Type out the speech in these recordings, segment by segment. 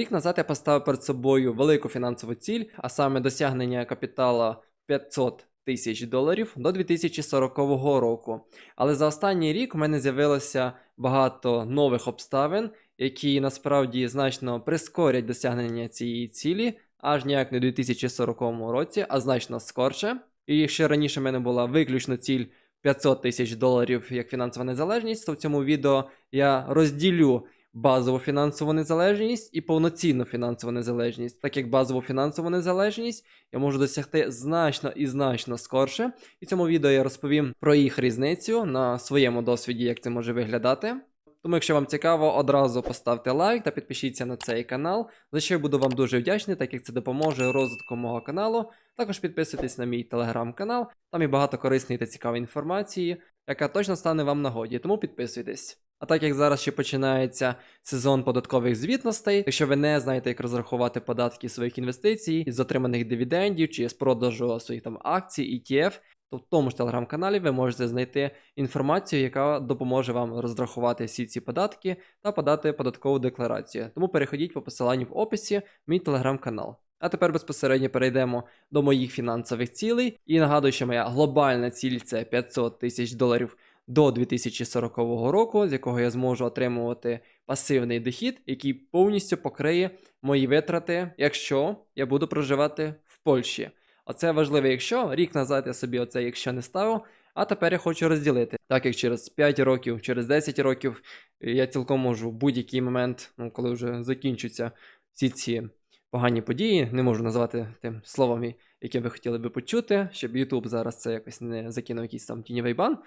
Рік назад я поставив перед собою велику фінансову ціль, а саме досягнення капітала 500 тисяч доларів до 2040 року. Але за останній рік у мене з'явилося багато нових обставин, які насправді значно прискорять досягнення цієї цілі, аж ніяк не у 2040 році, а значно скорше. І якщо раніше в мене була виключно ціль 500 тисяч доларів як фінансова незалежність, то в цьому відео я розділю базову фінансову незалежність і повноцінну фінансову незалежність, так як базову фінансову незалежність я можу досягти значно і значно скорше. І в цьому відео я розповім про їх різницю на своєму досвіді, як це може виглядати. Тому, якщо вам цікаво, одразу поставте лайк та підпишіться на цей канал, за що я буду вам дуже вдячний, так як це допоможе розвитку мого каналу. Також підписуйтесь на мій телеграм-канал, там є багато корисної та цікавої інформації, яка точно стане вам нагоді, тому підписуйтесь. А так як зараз ще починається сезон податкових звітностей, якщо ви не знаєте, як розрахувати податки своїх інвестицій з отриманих дивідендів чи з продажу своїх там акцій, ETF, то в тому ж телеграм-каналі ви можете знайти інформацію, яка допоможе вам розрахувати всі ці податки та подати податкову декларацію. Тому переходіть по посиланню в описі мій телеграм-канал. А тепер безпосередньо перейдемо до моїх фінансових цілей. І нагадую, що моя глобальна ціль це 500 тисяч доларів до 2040 року, з якого я зможу отримувати пасивний дохід, який повністю покриє мої витрати, якщо я буду проживати в Польщі. Оце важливо, якщо рік назад я собі оце якщо не ставив, а тепер я хочу розділити. Так як через 5 років, через 10 років я цілком можу в будь-який момент, ну коли вже закінчаться всі ці погані події, не можу назвати тим словами, яке ви хотіли би почути, щоб YouTube зараз це якось не закинув якийсь там тіньовий бан.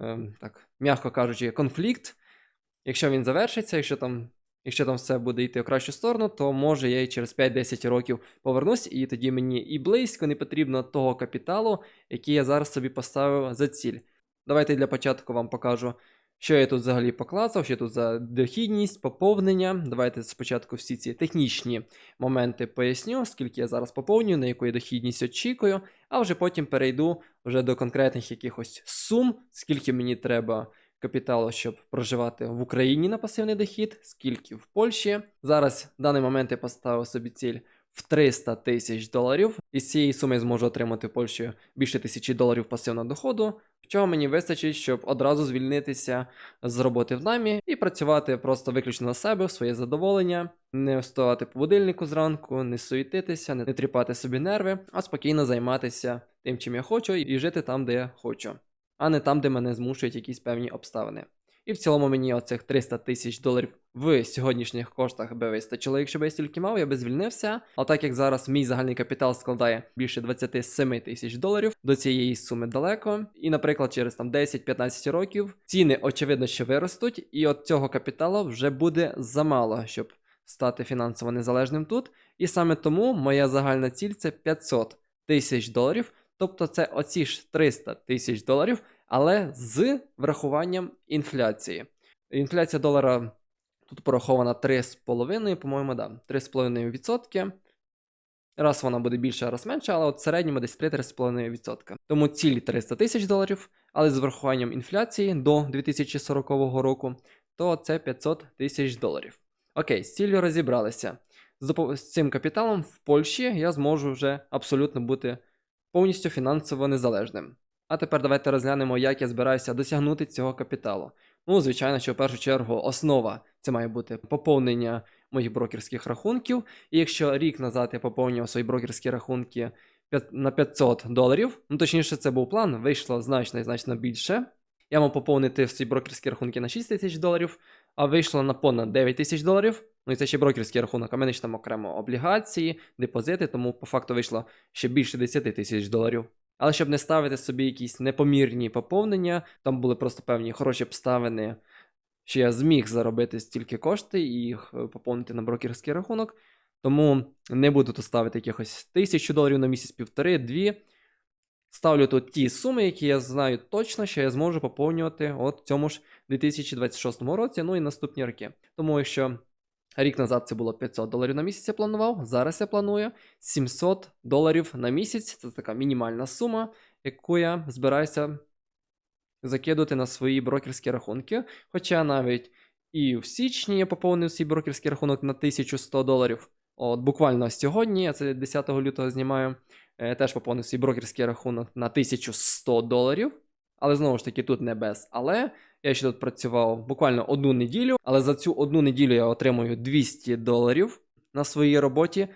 Ем, так, м'яко кажучи, конфлікт. Якщо він завершиться, якщо там якщо там все буде йти в кращу сторону, то може я і через 5-10 років повернусь, і тоді мені і близько не потрібно того капіталу, який я зараз собі поставив за ціль. Давайте для початку вам покажу, що я тут взагалі поклацав, що тут за дохідність, поповнення. Давайте спочатку всі ці технічні моменти поясню, скільки я зараз поповнюю, на яку я дохідність очікую, а вже потім перейду вже до конкретних якихось сум, скільки мені треба капіталу, щоб проживати в Україні на пасивний дохід, скільки в Польщі. Зараз в даний момент я поставив собі ціль в 300 тисяч доларів. І з цієї суми зможу отримати в Польщі більше тисячі доларів пасивного доходу. Чого мені вистачить, щоб одразу звільнитися з роботи в наймі і працювати просто виключно на себе, в своє задоволення, не вставати по будильнику зранку, не суїтитися, не тріпати собі нерви, а спокійно займатися тим, чим я хочу, і жити там, де я хочу, а не там, де мене змушують якісь певні обставини. І в цілому мені оцих 300 тисяч доларів в сьогоднішніх коштах би вистачило. Якщо б я стільки мав, я би звільнився. А так як зараз мій загальний капітал складає більше 27 тисяч доларів, до цієї суми далеко. І, наприклад, через там 10-15 років ціни очевидно, що виростуть, і от цього капіталу вже буде замало, щоб стати фінансово незалежним тут. І саме тому моя загальна ціль це 500 тисяч доларів. Тобто це оці ж 300 тисяч доларів, але з врахуванням інфляції. Інфляція долара тут порахована 3,5, по-моєму, да, 3,5%. Раз вона буде більша, раз менша, але от в середньому десь 3-3,5%. Тому ціль 300 тисяч доларів, але з врахуванням інфляції до 2040 року, то це 500 тисяч доларів. Окей, з ціллю розібралися. З, цим капіталом в Польщі я зможу вже абсолютно бути повністю фінансово незалежним. А тепер давайте розглянемо, як я збираюся досягнути цього капіталу. Ну, звичайно, що в першу чергу основа це має бути поповнення моїх брокерських рахунків. І якщо рік назад я поповнював свої брокерські рахунки на 500 доларів, ну точніше, це був план, вийшло значно і значно більше. Я мав поповнити свої брокерські рахунки на 6 тисяч доларів, а вийшло на понад 9 тисяч доларів. Ну і це ще брокерський рахунок, а мене ж там окремо облігації, депозити, тому по факту вийшло ще більше 10 тисяч доларів. Але щоб не ставити собі якісь непомірні поповнення, там були просто певні хороші обставини, що я зміг заробити стільки кошти і їх е, поповнити на брокерський рахунок. Тому не буду тут ставити якихось тисячу доларів на місяць, півтори, дві. Ставлю тут ті суми, які я знаю точно, що я зможу поповнювати от в цьому ж 2026 році, ну і наступні роки. Тому якщо Рік назад це було 500 доларів на місяць, я планував. Зараз я планую 700 доларів на місяць. Це така мінімальна сума, яку я збираюся закидувати на свої брокерські рахунки. Хоча навіть І в січні я поповнив свій брокерський рахунок на 1100 доларів. От буквально сьогодні, я це 10 лютого знімаю, е, теж поповнив свій брокерський рахунок на 1100 доларів. Але знову ж таки, тут не без. Але я ще тут працював буквально одну неділю, але за цю одну неділю я отримую 200 доларів на своїй роботі.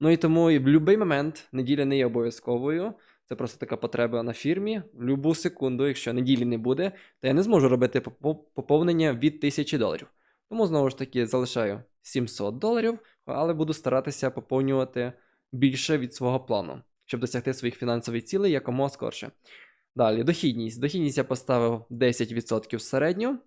Ну і тому і в будь-який момент неділя не є обов'язковою. Це просто така потреба на фірмі. Будь-яку секунду, якщо неділі не буде, то я не зможу робити поповнення від 1000 доларів. Тому знову ж таки залишаю 700 доларів, але буду старатися поповнювати більше від свого плану, щоб досягти своїх фінансових цілей якомога скорше. Далі, дохідність. Дохідність я поставив 10% середньо.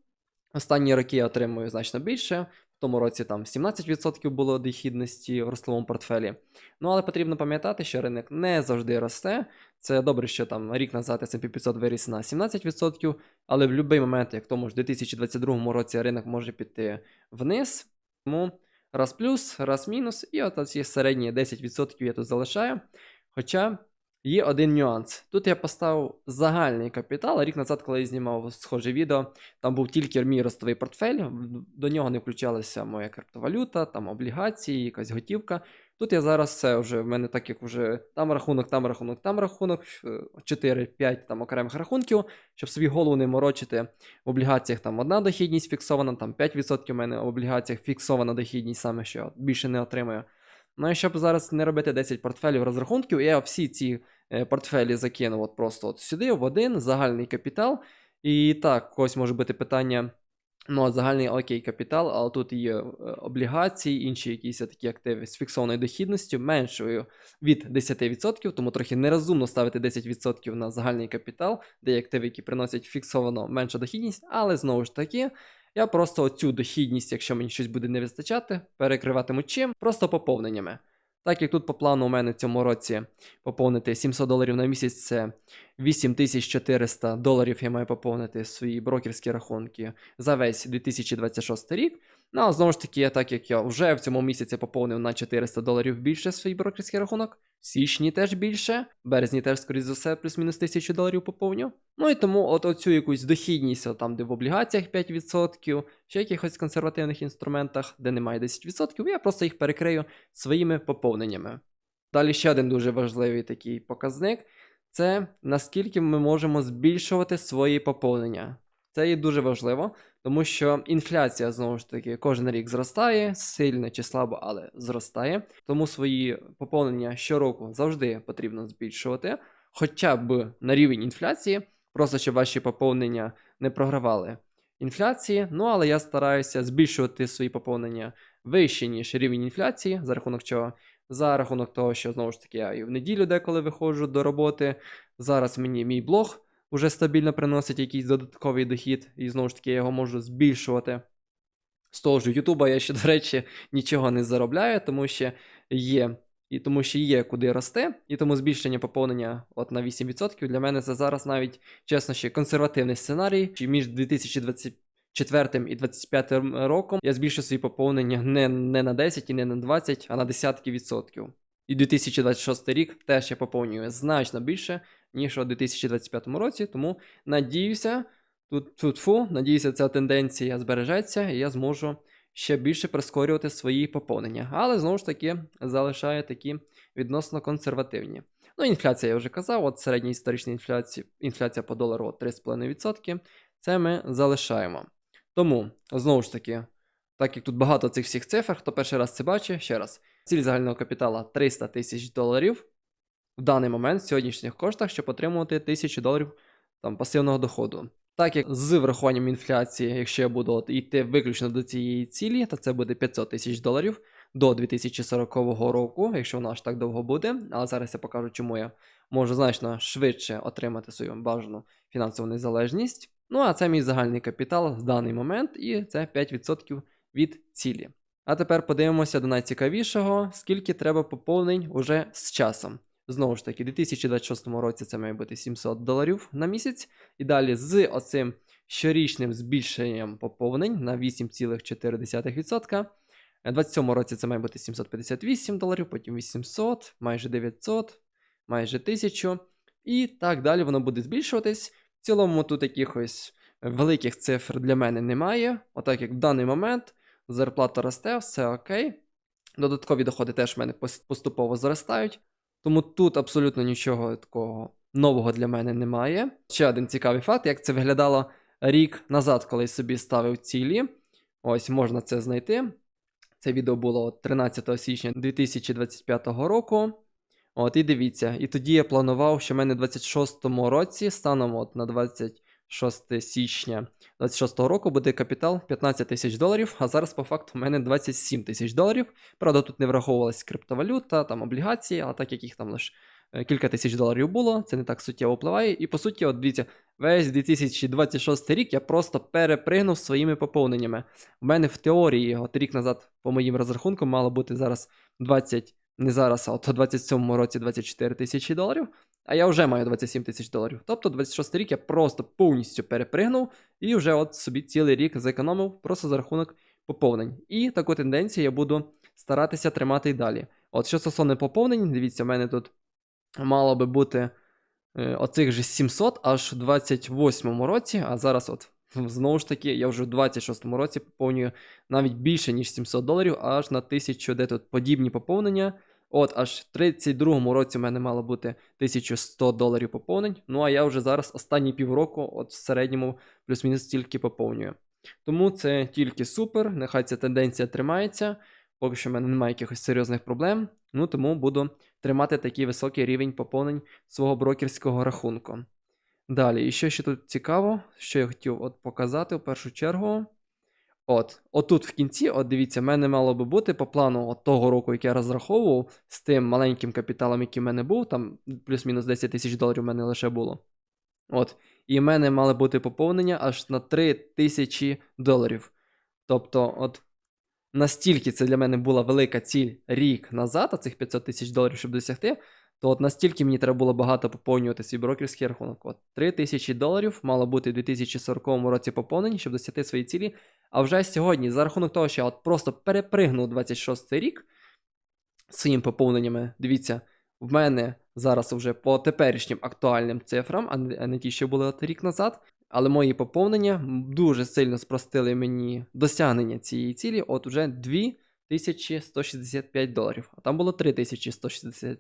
Останні роки я отримую значно більше. В тому році там 17% було дохідності в рословому портфелі. Ну, але потрібно пам'ятати, що ринок не завжди росте. Це добре, що там рік назад S&P 500 виріс на 17%, але в будь-який момент, як в тому ж 2022 році, ринок може піти вниз. Тому раз плюс, раз мінус, і от ці середні 10% я тут залишаю. Хоча є один нюанс. Тут я поставив загальний капітал. Рік назад, коли я знімав схоже відео, там був тільки мій ростовий портфель, до нього не включалася моя криптовалюта, там облігації, якась готівка. Тут я зараз все вже в мене так як вже там рахунок, там рахунок, там рахунок, 4-5 там окремих рахунків, щоб собі голову не морочити. В облігаціях там одна дохідність фіксована, там 5% у мене в облігаціях фіксована дохідність, саме що більше не отримую. Ну і щоб зараз не робити 10 портфелів розрахунків, я всі ці е, портфелі закинув от просто от сюди, в один загальний капітал. І так, ось може бути питання. Ну, а загальний окей капітал, але тут є е, облігації, інші якісь такі активи з фіксованою дохідністю меншою від 10%, тому трохи нерозумно ставити 10% на загальний капітал, де є активи, які приносять фіксовано меншу дохідність, але знову ж таки, я просто оцю дохідність, якщо мені щось буде не вистачати, перекриватиму чим? Просто поповненнями. Так як тут по плану у мене в цьому році поповнити 700 доларів на місяць, це 8400 доларів я маю поповнити свої брокерські рахунки за весь 2026 рік. Ну, а знову ж таки, так як я вже в цьому місяці поповнив на 400 доларів більше свій брокерський рахунок, в січні теж більше, в березні теж, скоріш за все, плюс-мінус 1000 доларів поповню. Ну і тому от оцю якусь дохідність, от там, де в облігаціях 5%, ще якихось консервативних інструментах, де немає 10%, я просто їх перекрию своїми поповненнями. Далі ще один дуже важливий такий показник це наскільки ми можемо збільшувати свої поповнення. Це є дуже важливо, тому що інфляція знову ж таки кожен рік зростає, сильно чи слабо, але зростає. Тому свої поповнення щороку завжди потрібно збільшувати, хоча б на рівень інфляції, просто щоб ваші поповнення не програвали інфляції. Ну але я стараюся збільшувати свої поповнення вище, ніж рівень інфляції, за рахунок чого? За рахунок того, що знову ж таки я і в неділю деколи виходжу до роботи. Зараз мені мій блог уже стабільно приносить якийсь додатковий дохід, і знову ж таки я його можу збільшувати. З того ж Ютуба я ще, до речі, нічого не заробляю, тому що є. І тому що є куди рости, і тому збільшення поповнення от на 8% для мене це зараз навіть чесно ще консервативний сценарій. Чи між 2024 і 2025 роком я збільшу свої поповнення не, не на 10 і не на 20, а на десятки відсотків. І 2026 рік теж я поповнюю значно більше, ніж у 2025 році. Тому надіюся, тут тут фу, надіюся, ця тенденція збережеться, і я зможу ще більше прискорювати свої поповнення. Але знову ж таки залишаю такі відносно консервативні. Ну, інфляція я вже казав, от середня історична інфляція, інфляція по долару от 3,5%. Це ми залишаємо. Тому, знову ж таки, так як тут багато цих всіх цифр, хто перший раз це бачить, ще раз, ціль загального капітала 300 тисяч доларів в даний момент в сьогоднішніх коштах, щоб отримувати 1000 доларів там, пасивного доходу. Так як з врахуванням інфляції, якщо я буду йти виключно до цієї цілі, то це буде 500 тисяч доларів до 2040 року, якщо вона аж так довго буде. Але зараз я покажу, чому я можу значно швидше отримати свою бажану фінансову незалежність. Ну а це мій загальний капітал в даний момент, і це 5% від цілі. А тепер подивимося до найцікавішого, скільки треба поповнень уже з часом. Знову ж таки, у 2026 році це має бути 700 доларів на місяць. І далі з оцим щорічним збільшенням поповнень на 8,4%. У 2027 році це має бути 758 доларів, потім 800, майже 900, майже 1000. І так далі воно буде збільшуватись. В цілому тут якихось великих цифр для мене немає. Отак як в даний момент зарплата росте, все окей. Додаткові доходи теж в мене поступово зростають. Тому тут абсолютно нічого такого нового для мене немає. Ще один цікавий факт, як це виглядало рік назад, коли я собі ставив цілі. Ось можна це знайти. Це відео було 13 січня 2025 року. От, і дивіться, і тоді я планував, що в мене в 26-му році, станом от на 26 січня 26-го року буде капітал 15 тисяч доларів, а зараз по факту в мене 27 тисяч доларів. Правда, тут не враховувалась криптовалюта, там облігації, а так як їх там лише е, кілька тисяч доларів було, це не так суттєво впливає. І по суті, от дивіться, весь 2026 рік я просто перепригнув своїми поповненнями. У мене в теорії, от рік назад, по моїм розрахункам, мало бути зараз 20, не зараз, а от у 27-му році 24 тисячі доларів. А я вже маю 27 тисяч доларів. Тобто 26 рік я просто повністю перепригнув і вже от собі цілий рік зекономив просто за рахунок поповнень. І таку тенденцію я буду старатися тримати і далі. От що стосовно поповнень, дивіться, в мене тут мало би бути е, оцих же 700 аж у 28 році, а зараз от знову ж таки я вже в 26 році поповнюю навіть більше, ніж 700 доларів, аж на 1000, де тут подібні поповнення. От аж в 32-му році в мене мало бути 1100 доларів поповнень. Ну а я вже зараз останні півроку, от в середньому плюс-мінус стільки поповнюю. Тому це тільки супер, нехай ця тенденція тримається. Поки що в мене немає якихось серйозних проблем. Ну тому буду тримати такий високий рівень поповнень свого брокерського рахунку. Далі, і що ще тут цікаво, що я хотів от показати в першу чергу. От, отут в кінці, от дивіться, в мене мало би бути по плану от того року, який я розраховував, з тим маленьким капіталом, який в мене був, там плюс-мінус 10 тисяч доларів в мене лише було. От. І в мене мало бути поповнення аж на 3 тисячі доларів. Тобто, от настільки це для мене була велика ціль рік назад, а цих 500 тисяч доларів, щоб досягти, то от настільки мені треба було багато поповнювати свій брокерський рахунок. От 3 тисячі доларів мало бути в 2040 році поповнені, щоб досягти свої цілі. А вже сьогодні, за рахунок того, що я от просто перепригнув 26 рік своїм поповненнями, дивіться, в мене зараз вже по теперішнім актуальним цифрам, а не, ті, що були от рік назад. Але мої поповнення дуже сильно спростили мені досягнення цієї цілі. От уже 2165 доларів. А там було 3160 з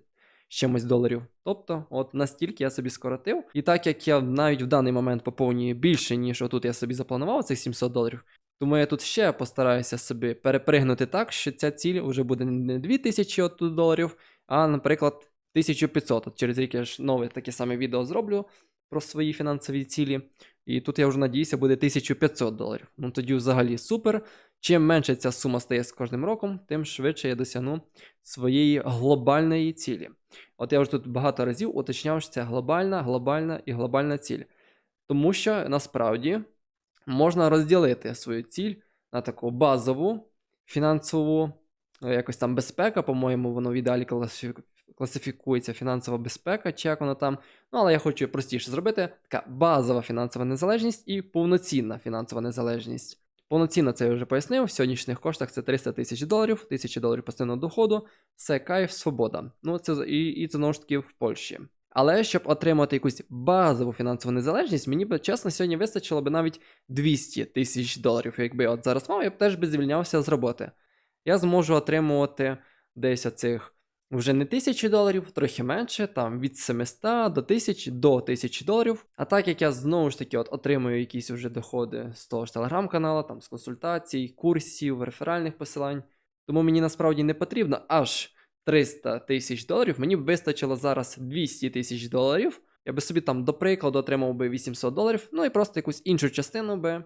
чимось доларів. Тобто, от настільки я собі скоротив. І так як я навіть в даний момент поповнюю більше, ніж отут я собі запланував цих 700 доларів, тому я тут ще постараюся собі перепригнути так, що ця ціль вже буде не 2000 от доларів, а, наприклад, 1500. От через рік я ж нове таке саме відео зроблю про свої фінансові цілі. І тут я вже надіюся, буде 1500 доларів. Ну тоді взагалі супер. Чим менше ця сума стає з кожним роком, тим швидше я досягну своєї глобальної цілі. От я вже тут багато разів уточняв, що це глобальна, глобальна і глобальна ціль. Тому що насправді можна розділити свою ціль на таку базову фінансову, е, якось там безпека, по-моєму, воно в ідеалі класифікується фінансова безпека, чи як воно там. Ну, але я хочу простіше зробити: така базова фінансова незалежність і повноцінна фінансова незалежність. Повноцінно це я вже пояснив. В сьогоднішніх коштах це 300 тисяч доларів, 1000 доларів постійного доходу, все кайф, свобода. Ну, це і, і це знову ж таки в Польщі. Але щоб отримати якусь базову фінансову незалежність, мені б чесно сьогодні вистачило б навіть 200 тисяч доларів. Якби от зараз мав, я б теж би звільнявся з роботи. Я зможу отримувати десь оцих вже не тисячі доларів, трохи менше, там від 700 до 1000 до 1000 доларів. А так як я знову ж таки от отримую якісь вже доходи з того ж телеграм-каналу, там з консультацій, курсів, реферальних посилань, тому мені насправді не потрібно аж 300 тисяч доларів, мені б вистачило зараз 200 тисяч доларів. Я би собі там, до прикладу, отримав би 800 доларів, ну і просто якусь іншу частину би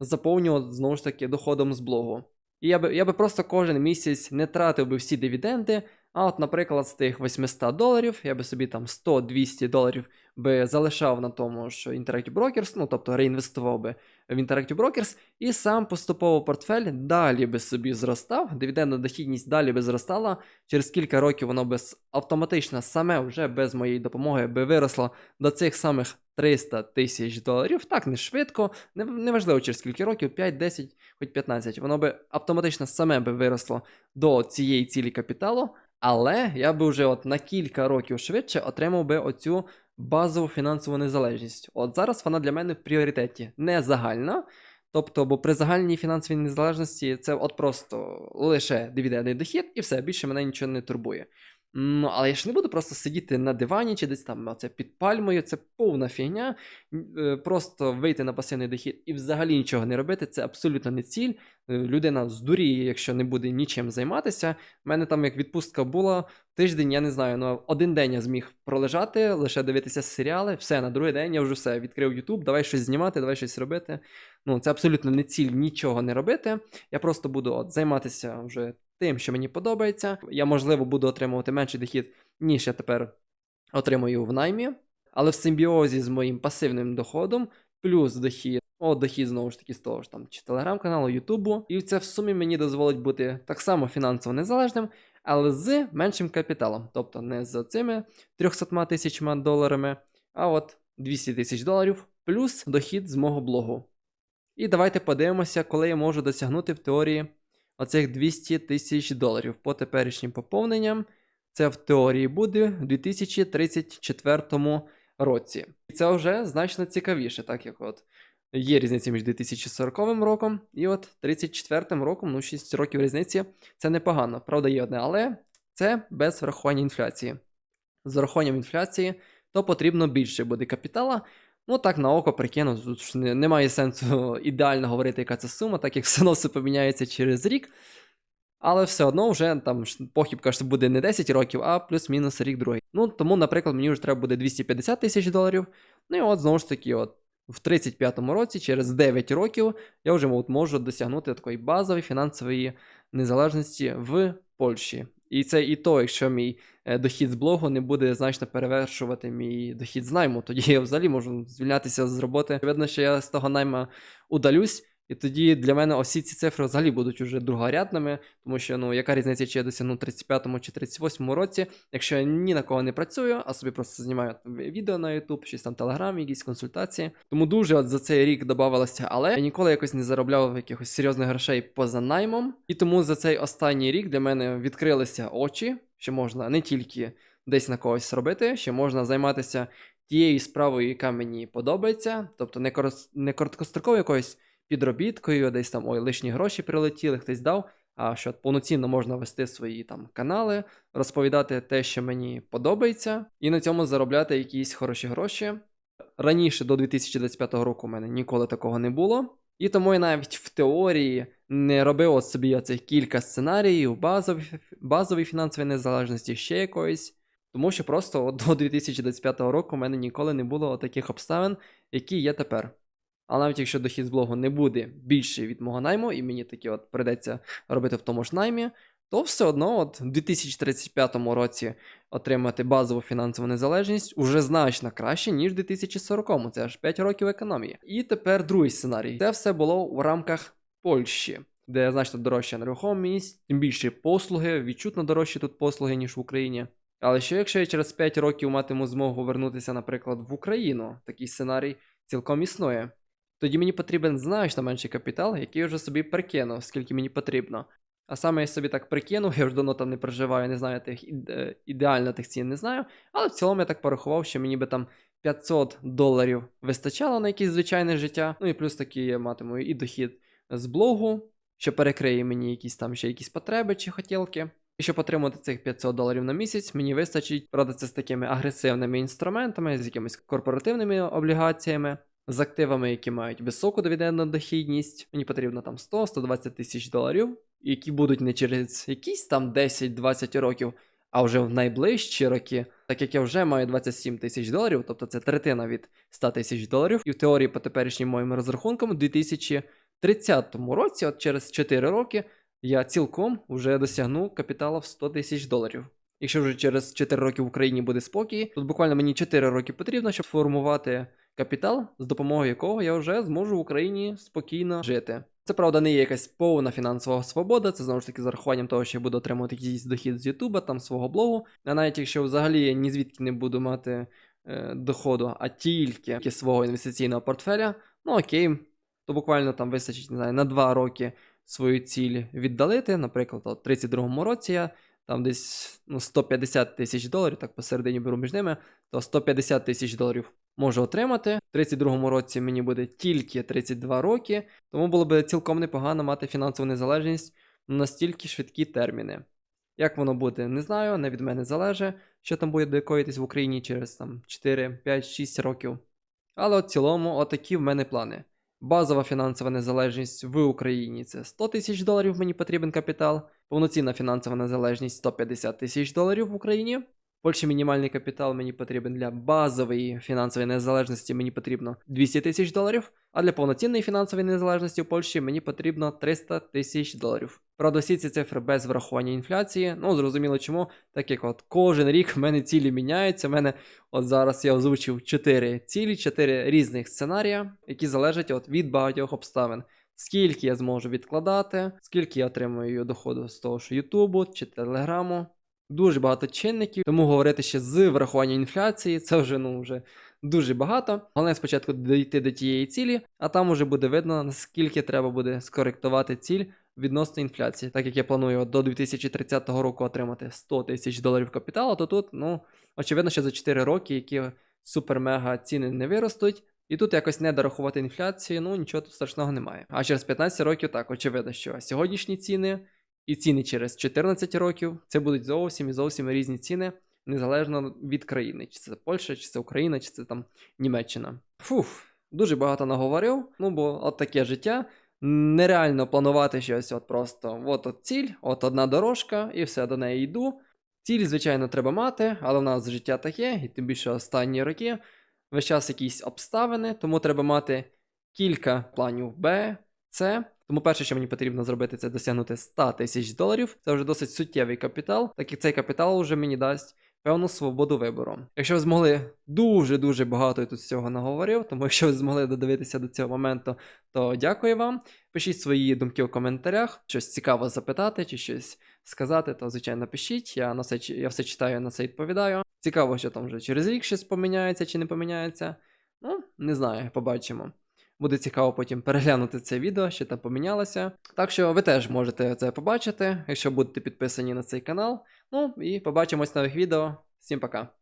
заповнював знову ж таки доходом з блогу. І я би, я би просто кожен місяць не тратив би всі дивіденди, а от, наприклад, з тих 800 доларів я би собі там 100-200 доларів би залишав на тому, що Interactive Brokers, ну тобто реінвестував би в Interactive Brokers, і сам поступово портфель далі би собі зростав, дивідендна дохідність далі би зростала. Через кілька років воно би автоматично саме вже без моєї допомоги би виросло до цих самих 300 тисяч доларів. Так, не швидко, не- неважливо через скільки років, 5, 10, хоч 15. Воно би автоматично саме би виросло до цієї цілі капіталу. Але я би вже от на кілька років швидше отримав би оцю базову фінансову незалежність. От зараз вона для мене в пріоритеті не загальна. Тобто, бо при загальній фінансовій незалежності це от просто лише дивідендний дохід, і все, більше мене нічого не турбує. Ну, але я ж не буду просто сидіти на дивані чи десь там оце під пальмою, це повна фігня. Е, Просто вийти на пасивний дохід і взагалі нічого не робити, це абсолютно не ціль. Е, Людина здуріє, якщо не буде нічим займатися. У мене там як відпустка була тиждень, я не знаю, ну один день я зміг пролежати, лише дивитися серіали, все, на другий день я вже все відкрив YouTube, давай щось знімати, давай щось робити. Ну, це абсолютно не ціль нічого не робити. Я просто буду от займатися вже тим, що мені подобається. Я, можливо, буду отримувати менший дохід, ніж я тепер отримую в наймі, але в симбіозі з моїм пасивним доходом, плюс дохід, о, дохід знову ж таки з того ж там чи телеграм-каналу, Ютубу. І це в сумі мені дозволить бути так само фінансово незалежним, але з меншим капіталом. Тобто не з цими 300 тисячами доларами, а от 200 тисяч доларів плюс дохід з мого блогу. І давайте подивимося, коли я можу досягнути в теорії оцих 200 тисяч доларів по теперішнім поповненням. Це в теорії буде в 2034 році. І це вже значно цікавіше, так як от є різниця між 2040 роком і от 34 роком, ну 6 років різниці. Це непогано. Правда, є одне, але це без врахування інфляції. З врахуванням інфляції, то потрібно більше буде капітала. Ну так на око прикину, тут ж немає сенсу ідеально говорити, яка це сума, так як все одно все поміняється через рік. Але все одно вже там похибка ж буде не 10 років, а плюс-мінус рік другий. Ну тому, наприклад, мені вже треба буде 250 тисяч доларів. Ну і от знову ж таки, от в 35-му році, через 9 років, я вже от, можу досягнути такої базової фінансової незалежності в Польщі. І це і то, якщо мій е, дохід з блогу не буде значно перевершувати мій дохід з найму, тоді я взагалі можу звільнятися з роботи. Видно, що я з того найма удалюсь, і тоді для мене усі ці цифри взагалі будуть уже другорядними, тому що ну яка різниця, чи я досягну в 35-му чи 38-му році, якщо я ні на кого не працюю, а собі просто знімаю відео на YouTube, щось там Telegram, якісь консультації. Тому дуже от за цей рік додавалося, але я ніколи якось не заробляв якихось серйозних грошей поза наймом. І тому за цей останній рік для мене відкрилися очі, що можна не тільки десь на когось робити, що можна займатися тією справою, яка мені подобається, тобто не короткостроковою якоюсь підробіткою, десь там ой, лишні гроші прилетіли, хтось дав. А що повноцінно можна вести свої там канали, розповідати те, що мені подобається, і на цьому заробляти якісь хороші гроші. Раніше до 2025 року у мене ніколи такого не було. І тому я навіть в теорії не робив от собі оцих кілька сценаріїв, базові, базовій фінансової незалежності, ще якоїсь. Тому що просто от до 2025 року у мене ніколи не було таких обставин, які є тепер. А навіть якщо дохід з блогу не буде більший від мого найму, і мені таки от прийдеться робити в тому ж наймі, то все одно от в 2035 році отримати базову фінансову незалежність уже значно краще, ніж в 2040. Це аж 5 років економії. І тепер другий сценарій. Це все було у рамках Польщі, де значно дорожча нерухомість, тим більше послуги, відчутно дорожчі тут послуги, ніж в Україні. Але що якщо я через 5 років матиму змогу вернутися, наприклад, в Україну, такий сценарій цілком існує. Тоді мені потрібен значно менший капітал, який я вже собі прикинув, скільки мені потрібно. А саме я собі так прикинув, я вже давно там не проживаю, не знаю тих ідеально тих цін не знаю. Але в цілому я так порахував, що мені би там 500 доларів вистачало на якесь звичайне життя. Ну і плюс таки я матиму і дохід з блогу, що перекриє мені якісь там ще якісь потреби чи хотілки. І щоб отримати цих 500 доларів на місяць, мені вистачить це з такими агресивними інструментами, з якимись корпоративними облігаціями, з активами, які мають високу дивідендну дохідність. Мені потрібно там 100-120 тисяч доларів, які будуть не через якісь там 10-20 років, а вже в найближчі роки, так як я вже маю 27 тисяч доларів, тобто це третина від 100 тисяч доларів. І в теорії по теперішнім моїм розрахункам, у 2030 році, от через 4 роки, я цілком вже досягну капіталу в 100 тисяч доларів. Якщо вже через 4 роки в Україні буде спокій, тут буквально мені 4 роки потрібно, щоб формувати капітал, з допомогою якого я вже зможу в Україні спокійно жити. Це правда не є якась повна фінансова свобода, це знову ж таки з зарахуванням того, що я буду отримувати якийсь дохід з Ютуба, там свого блогу. А навіть якщо взагалі я ні звідки не буду мати е, доходу, а тільки свого інвестиційного портфеля, ну окей, то буквально там вистачить не знаю, на 2 роки свою ціль віддалити. Наприклад, у 32-му році я там десь ну, 150 тисяч доларів, так посередині беру між ними, то 150 тисяч доларів можу отримати. В 32-му році мені буде тільки 32 роки, тому було б цілком непогано мати фінансову незалежність на настільки швидкі терміни. Як воно буде, не знаю, не від мене залежить, що там буде докоїтись в Україні через там 4, 5, 6 років. Але в цілому, отакі в мене плани. Базова фінансова незалежність в Україні це 100 тисяч доларів мені потрібен капітал, повноцінна фінансова незалежність 150 тисяч доларів в Україні. Польщі мінімальний капітал мені потрібен для базової фінансової незалежності мені потрібно 200 тисяч доларів, а для повноцінної фінансової незалежності в Польщі мені потрібно 300 тисяч доларів. Правда, всі ці цифри без врахування інфляції. Ну зрозуміло чому, так як от кожен рік в мене цілі міняються. В мене от зараз я озвучив 4 цілі, 4 різних сценарія, які залежать от від багатьох обставин. Скільки я зможу відкладати, скільки я отримую доходу з того ж Ютубу чи Телеграму. Дуже багато чинників, тому говорити ще з врахуванням інфляції, це вже ну вже дуже багато. Головне спочатку дійти до тієї цілі, а там уже буде видно, наскільки треба буде скоректувати ціль відносно інфляції. Так як я планую до 2030 року отримати 100 тисяч доларів капіталу, то тут, ну, очевидно, що за 4 роки, які супер-мега ціни не виростуть. І тут якось не дорахувати інфляцію, ну нічого тут страшного немає. А через 15 років так, очевидно, що сьогоднішні ціни і ціни через 14 років це будуть зовсім і зовсім різні ціни, незалежно від країни, чи це Польща, чи це Україна, чи це там Німеччина. Фух, дуже багато наговорив. Ну бо от таке життя. Нереально планувати щось, от просто от от ціль, от одна дорожка, і все до неї йду. Ціль, звичайно, треба мати, але в нас життя таке, і тим більше останні роки. Весь час якісь обставини, тому треба мати кілька планів Б, С. Тому перше, що мені потрібно зробити, це досягнути 100 тисяч доларів. Це вже досить суттєвий капітал, так як цей капітал вже мені дасть певну свободу вибору. Якщо ви змогли дуже-дуже багато я тут всього наговорив, тому якщо ви змогли додивитися до цього моменту, то дякую вам. Пишіть свої думки в коментарях, щось цікаво запитати чи щось сказати, то звичайно пишіть. Я на все, я все читаю, на все відповідаю. Цікаво, що там вже через рік щось поміняється чи не поміняється. Ну, не знаю, побачимо. Буде цікаво потім переглянути це відео, що там помінялося. Так що ви теж можете це побачити, якщо будете підписані на цей канал. Ну і побачимось нових відео. Всім пока!